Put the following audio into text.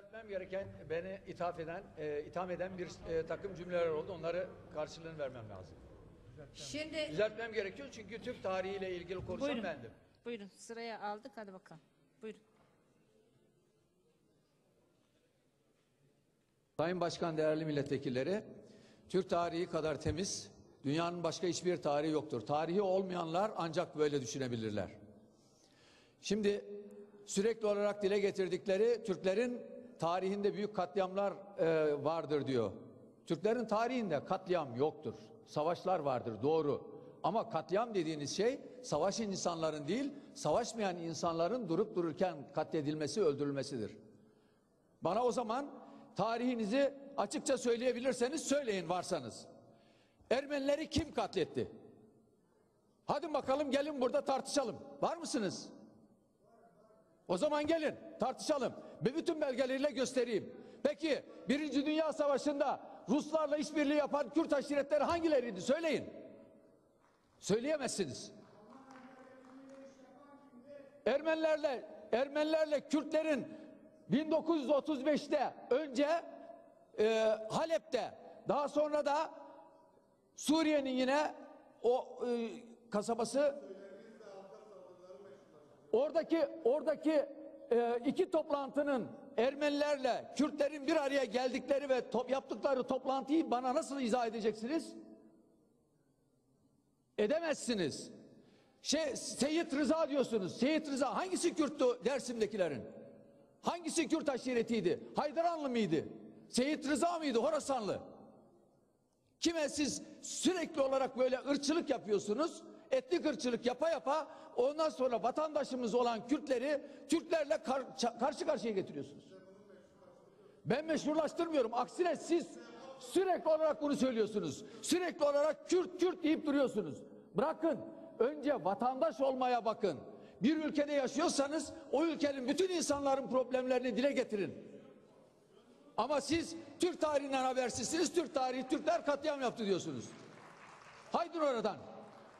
Düzeltmem gereken, beni ithaf eden, e, itham eden bir e, takım cümleler oldu. Onları karşılığını vermem lazım. Şimdi Düzeltmem gerekiyor çünkü Türk tarihiyle ilgili konuşan Buyurun. bendim. buyurun sıraya aldık hadi bakalım. Buyurun. Sayın Başkan, değerli milletvekilleri, Türk tarihi kadar temiz, dünyanın başka hiçbir tarihi yoktur. Tarihi olmayanlar ancak böyle düşünebilirler. Şimdi sürekli olarak dile getirdikleri Türklerin tarihinde büyük katliamlar e, vardır diyor. Türklerin tarihinde katliam yoktur. Savaşlar vardır doğru. Ama katliam dediğiniz şey savaşın insanların değil, savaşmayan insanların durup dururken katledilmesi, öldürülmesidir. Bana o zaman tarihinizi açıkça söyleyebilirseniz söyleyin varsanız. Ermenileri kim katletti? Hadi bakalım gelin burada tartışalım. Var mısınız? O zaman gelin tartışalım. Ve bütün belgeleriyle göstereyim. Peki Birinci Dünya Savaşı'nda Ruslarla işbirliği yapan Kürt aşiretleri hangileriydi? Söyleyin. Söyleyemezsiniz. Ermenilerle Ermenilerle Kürtlerin 1935'te önce e, Halep'te daha sonra da Suriye'nin yine o e, kasabası oradaki oradaki e, iki toplantının Ermenilerle Kürtlerin bir araya geldikleri ve top, yaptıkları toplantıyı bana nasıl izah edeceksiniz? Edemezsiniz. Şey, Seyit Rıza diyorsunuz. Seyit Rıza hangisi Kürttü Dersim'dekilerin? Hangisi Kürt aşiretiydi? Haydaranlı mıydı? Seyit Rıza mıydı? Horasanlı. Kime siz sürekli olarak böyle ırkçılık yapıyorsunuz? Etnik ırkçılık yapa yapa ondan sonra vatandaşımız olan Kürtleri Türklerle kar- karşı karşıya getiriyorsunuz. Ben meşrulaştırmıyorum. Aksine siz sürekli olarak bunu söylüyorsunuz. Sürekli olarak Kürt Kürt deyip duruyorsunuz. Bırakın. Önce vatandaş olmaya bakın. Bir ülkede yaşıyorsanız o ülkenin bütün insanların problemlerini dile getirin. Ama siz Türk tarihinden habersizsiniz. Türk tarihi Türkler katliam yaptı diyorsunuz. Haydın oradan.